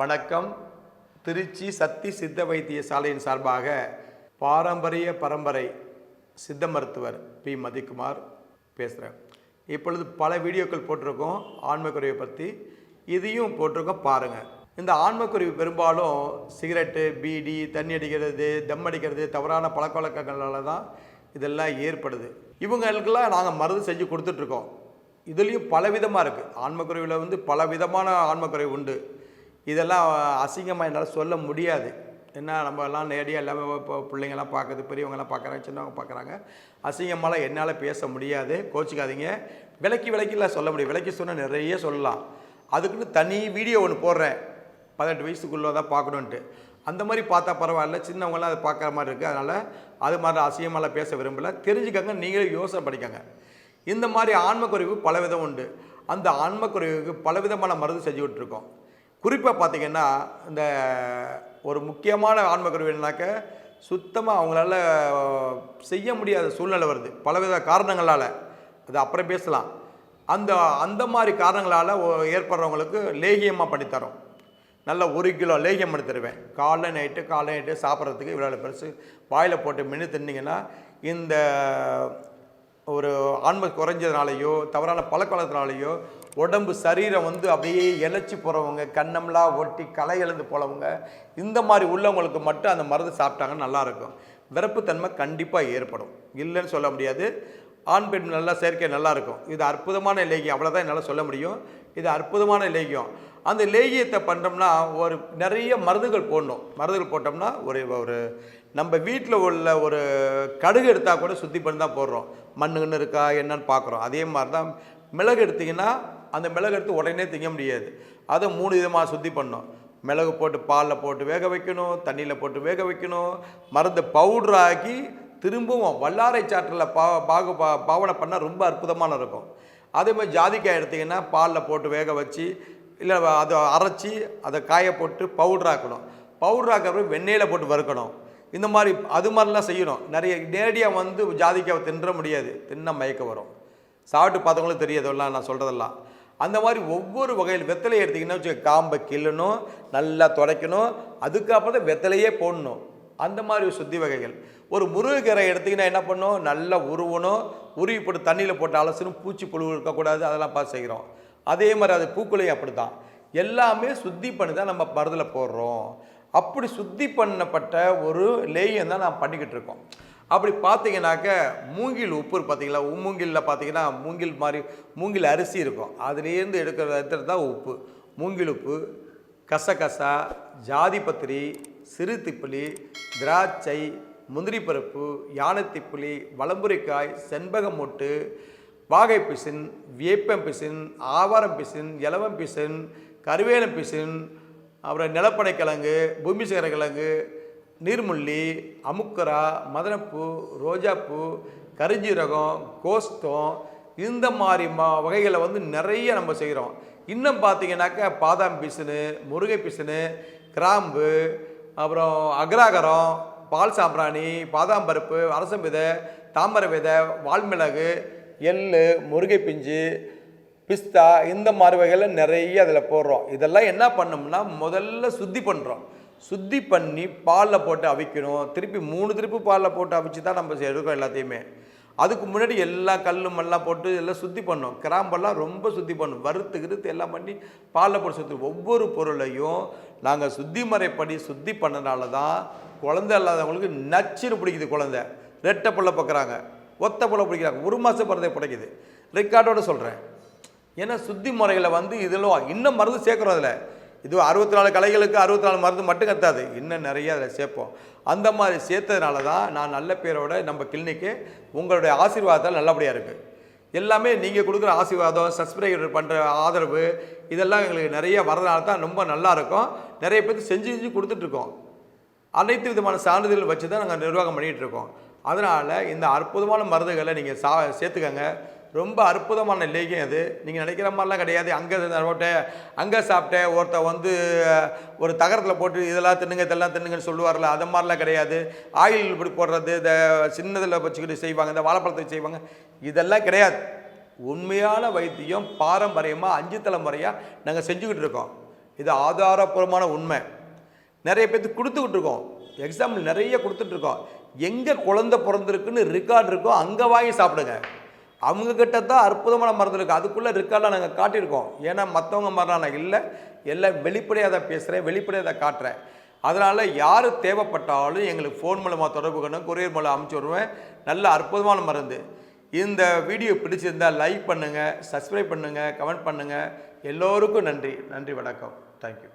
வணக்கம். திருச்சி சக்தி சித்த வைத்திய சாலையின் சார்பாக பாரம்பரிய பரம்பரை சித்த மருத்துவர் பி. மதிக்குமார் பேசுகிறேன் இப்பொழுது பல வீடியோக்கள் போட்டிருக்கோம். ஆன்மக்குறைவை பற்றி இதையும் போட்டிருக்கோம் பாருங்கள் இந்த ஆன்மக்குருவி பெரும்பாலும் சிகரெட்டு பீடி தண்ணி அடிக்கிறது தம் அடிக்கிறது தவறான பழக்க வழக்கங்களால் தான் இதெல்லாம் ஏற்படுது. இவங்களுக்கெல்லாம் நாங்கள் மருந்து செஞ்சு கொடுத்துட்ருக்கோம் இதுலேயும் பலவிதமாக இருக்குது ஆன்மக்குறைவில் வந்து பல விதமான ஆன்மக்குறைவு உண்டு. இதெல்லாம் அசிங்கமாக என்னால் சொல்ல முடியாது. என்ன நம்ம எல்லாம் நேரடியாக எல்லாமே இப்போ பிள்ளைங்கள்லாம் பார்க்குது பெரியவங்கெல்லாம் பார்க்குறாங்க சின்னவங்க பார்க்குறாங்க அசிங்கமாலாம் என்னால் பேச முடியாது. கோச்சிக்காதீங்க. விலைக்கு விலைக்கிலாம் சொல்ல முடியும். விலைக்கு சொன்னால் நிறைய சொல்லலாம். அதுக்குன்னு தனி வீடியோ ஒன்று போடுறேன். பதினெட்டு வயசுக்குள்ளே தான் பார்க்கணுன்ட்டு அந்த மாதிரி பார்த்தா பரவாயில்ல. சின்னவங்களாம் அதை பார்க்குற மாதிரி இருக்குது அதனால் அது மாதிரி அசிங்கமாலாம் பேச விரும்பல. தெரிஞ்சுக்கங்க. நீங்களே யோசனை படிக்கங்க. இந்த மாதிரி ஆன்மக்குறைவு பலவிதம் உண்டு. அந்த ஆன்மக்குறைவுக்கு பலவிதமான மருந்து செஞ்சு விட்டுருக்கோம். குறிப்பாக பார்த்தீங்கன்னா இந்த ஒரு முக்கியமான ஆன்மக்குறைவு என்னன்னாக்க சுத்தமாக அவங்களால செய்ய முடியாத சூழ்நிலை வருது. பலவித காரணங்களால். அது அப்புறம் பேசலாம். அந்த அந்த மாதிரி காரணங்களால் ஏற்படுறவங்களுக்கு லேகியமாக பண்ணித்தரோம். நல்ல ஒரு கிலோ லேகியம் பண்ணி தருவேன். காலைல நைட்டு காலை நைட்டு சாப்பிட்றதுக்கு இவ்வளோ பெருசு. வாயில் போட்டு மென்று தின்னிங்கன்னா இந்த ஒரு ஆன்மை குறைஞ்சதுனாலையோ தவறான பழக்கவழக்கத்தினாலேயோ உடம்பு சரீரம் வந்து அப்படியே இழைச்சி போகிறவங்க கண்ணம்லாம் ஒட்டி களை எழுந்து போகிறவங்க இந்த மாதிரி உள்ளவங்களுக்கு மட்டும் அந்த மருந்து சாப்பிட்டாங்கன்னா நல்லாயிருக்கும். விரப்புத்தன்மை கண்டிப்பாக ஏற்படும். இல்லைன்னு சொல்ல முடியாது. ஆண் பெண் நல்லா சேர்க்கை நல்லாயிருக்கும். இது அற்புதமான லேகியம். அவ்வளோதான் என்னால் சொல்ல முடியும். இது அற்புதமான லேகியம். அந்த லேகியத்தை பண்ணுறோம்னா ஒரு நிறைய மருந்துகள் போடணும். மருந்துகள் போட்டோம்னா ஒரு ஒரு நம்ம வீட்டில் உள்ள ஒரு கடுகு எடுத்தால் கூட சுத்தி பண்ணி தான் போடுறோம். மண்ணுன்னு இருக்கா என்னன்னு பார்க்குறோம். அதே மாதிரி தான் மிளகு எடுத்திங்கன்னா அந்த மிளகு எடுத்து உடனே திங்க முடியாது. அதை மூணு விதமாக சுத்தி பண்ணும். மிளகு போட்டு பாலில் போட்டு வேக வைக்கணும் தண்ணியில் போட்டு வேக வைக்கணும். மருந்து பவுட்ரு ஆக்கி திரும்பவும் வல்லாரை சாற்றில் பா பாகு பா பாவனை பண்ணால் ரொம்ப அற்புதமான இருக்கும். அதே மாதிரி ஜாதிக்காய் எடுத்திங்கன்னா பாலில் போட்டு வேக வச்சு இல்லை அதை அரைச்சி அதை காய போட்டு பவுடர் ஆக்கணும். வெண்ணெயில் போட்டு வறுக்கணும். இந்த மாதிரி அது மாதிரிலாம் செய்யணும். நிறைய நேரடியாக வந்து ஜாதிக்காவை தின்ற முடியாது. தின்ன மயக்கம் வரும். சாப்பிட்டு பார்த்தவங்களும் தெரியாதெல்லாம் நான் சொல்கிறதெல்லாம் அந்த மாதிரி ஒவ்வொரு வகையில் வெத்தலை எடுத்திங்கன்னா வச்சு காம்பை கிள்ளணும் நல்லா துடைக்கணும் அதுக்கப்புறம் தான் வெத்தலையே போடணும். அந்த மாதிரி சுத்தி வகைகள். ஒரு முருங்கைக்கீரை எடுத்திங்கன்னா என்ன பண்ணணும்? நல்லா உருவணும். உருவி போட்டு தண்ணியில் போட்டு அலசணும் பூச்சி புழு இருக்கக்கூடாது. அதெல்லாம் பார்த்து செய்கிறோம். அதே மாதிரி அது பூக்குலையும் அப்படி தான் எல்லாமே சுத்தி பண்ணி தான் நம்ம மருதில் போடுறோம். அப்படி சுத்தி பண்ணப்பட்ட ஒரு லேயம் தான் நான் பண்ணிக்கிட்டு இருக்கோம். அப்படி பார்த்தீங்கன்னாக்க மூங்கில் உப்பு பார்த்தீங்களா? மூங்கிலில் பார்த்தீங்கன்னா மூங்கில் மாதிரி மூங்கில் அரிசி இருக்கும். அதுலேருந்து எடுக்கிற இடத்துல தான் உப்பு. மூங்கில் உப்பு கசகசா ஜாதிபத்திரி சிறு திப்பிலி திராட்சை முந்திரி பருப்பு யானைத்திப்பிலி வளம்புரிக்காய் செண்பகமொட்டு வாகை பிசின் வேப்பம் பிசின் ஆவாரம் பிசின் இலவம் பிசின் கருவேலம் பிசின் அப்புறம் நிலப்பனை கிழங்கு பூமிசேகர கிழங்கு நீர்முள்ளி அமுக்கரா மதனப்பூ ரோஜாப்பூ கரிஞ்சீரகம் கோஸ்தம் இந்த மாதிரி மா வகைகளை வந்து நிறைய நம்ம செய்கிறோம். இன்னும் பார்த்தீங்கன்னாக்கா பாதாம் பிசுனு முருகை பிசுனு கிராம்பு அப்புறம் அக்ராகரம் பால் சாம்பிராணி பாதாம் பருப்பு அரசம் விதை தாமரை விதை வால்மிளகு எள் முருகை பிஞ்சு பிஸ்தா இந்த மாதிரி வகையில் நிறைய அதில் போடுறோம். இதெல்லாம் என்ன பண்ணோம்னா முதல்ல சுத்தி பண்ணுறோம் சுத்தி பண்ணி பாலில் போட்டு அவிக்கணும். திருப்பி மூணு திருப்பி பாலில் போட்டு அவிச்சு தான் நம்ம எடுக்கிறோம் எல்லாத்தையுமே. அதுக்கு முன்னாடி எல்லா கல்லும் எல்லாம் போட்டு எல்லாம் சுத்தி பண்ணோம். கிராம்பெல்லாம் ரொம்ப சுத்தி பண்ணும். வறுத்து கிறுத்து எல்லாம் பண்ணி பாலில் போட்டு சுற்றி ஒவ்வொரு பொருளையும் நாங்கள் சுத்தி முறைப்படி சுத்தி பண்ணனால தான் குழந்தை இல்லாதவங்களுக்கு நச்சுன்னு பிடிக்குது குழந்தை. ரெட்டை புள்ள பார்க்குறாங்க ஒத்த புள்ள பிடிக்கிறாங்க. ஒரு மாதம் பிறந்தே பிடிக்குது. ரெக்கார்டோடு சொல்கிறேன் ஏன்னா சுத்தி முறையில் வந்து இதில் இன்னும் மருந்து சேர்க்குறோம் அதில். இது அறுபத்தி நாலு கலைகளுக்கு அறுபத்தி நாலு மருந்து மட்டும் கத்தாது. இன்னும் நிறைய அதில் சேர்ப்போம். அந்த மாதிரி சேர்த்ததுனால தான் நான் நல்ல பேரோட நம்ம கிளினிக்கு உங்களுடைய ஆசீர்வாதத்தால் நல்லபடியாக இருக்குது எல்லாமே நீங்கள் கொடுக்குற ஆசீர்வாதம் சப்ஸ்கிரைபர் பண்ணுற ஆதரவு இதெல்லாம் எங்களுக்கு நிறைய வரதுனால தான் ரொம்ப நல்லா இருக்கும். நிறைய பேர் செஞ்சு செஞ்சு கொடுத்துட்ருக்கோம் அனைத்து விதமான சான்றிதழ் வச்சு தான் நாங்கள் நிர்வாகம் பண்ணிகிட்டு இருக்கோம். அதனால் இந்த அற்புதமான மருந்துகளை நீங்கள் சா சேர்த்துக்கங்க. ரொம்ப அற்புதமான லேகியம் அது. நீங்கள் நினைக்கிற மாதிரிலாம் கிடையாது. அங்கே போட்டேன் அங்கே சாப்பிட்டேன். ஒருத்தன் வந்து ஒரு தகரத்தில் போட்டு இதெல்லாம் தின்னுங்க இதெல்லாம் தின்னுங்கன்னு சொல்லுவார்ல அது மாதிரிலாம் கிடையாது. ஆயில் இப்படி போடுறது இந்த சின்னதில் வச்சுக்கிட்டு செய்வாங்க இந்த வாழைப்பழத்தை செய்வாங்க. இதெல்லாம் கிடையாது. உண்மையான வைத்தியம் பாரம்பரியமாக அஞ்சு தலைமுறையாக நாங்கள் செஞ்சுக்கிட்டு இருக்கோம். இது ஆதாரப்பூர்வமான உண்மை. நிறைய பேர்த்துக்கு கொடுத்துக்கிட்டு இருக்கோம். எக்ஸாம்பிள் நிறைய கொடுத்துட்ருக்கோம் எங்கே குழந்தை பிறந்திருக்குன்னு ரெக்கார்டு இருக்கோ அங்கே வாங்கி சாப்பிடுங்க. அவங்கக்கிட்ட தான் அற்புதமான மருந்து இருக்குது அதுக்குள்ளே ரெக்கார்டெலாம் நாங்கள் காட்டியிருக்கோம். ஏன்னா மற்றவங்க மாதிரிலாம் நான் இல்லை. எல்லாம் வெளிப்படையாக தான் பேசுகிறேன் வெளிப்படையாக தான் காட்டுறேன். அதனால் யார் தேவைப்பட்டாலும் எங்களுக்கு ஃபோன் மூலமாக தொடர்பு கொண்டு கொரியர் மூலம் அமுச்சு விடுவேன். நல்ல அற்புதமான மருந்து. இந்த வீடியோ பிடிச்சிருந்தால் லைக் பண்ணுங்கள் சப்ஸ்கிரைப் பண்ணுங்கள் கமெண்ட் பண்ணுங்கள் எல்லோருக்கும் நன்றி. நன்றி வணக்கம். தேங்க்யூ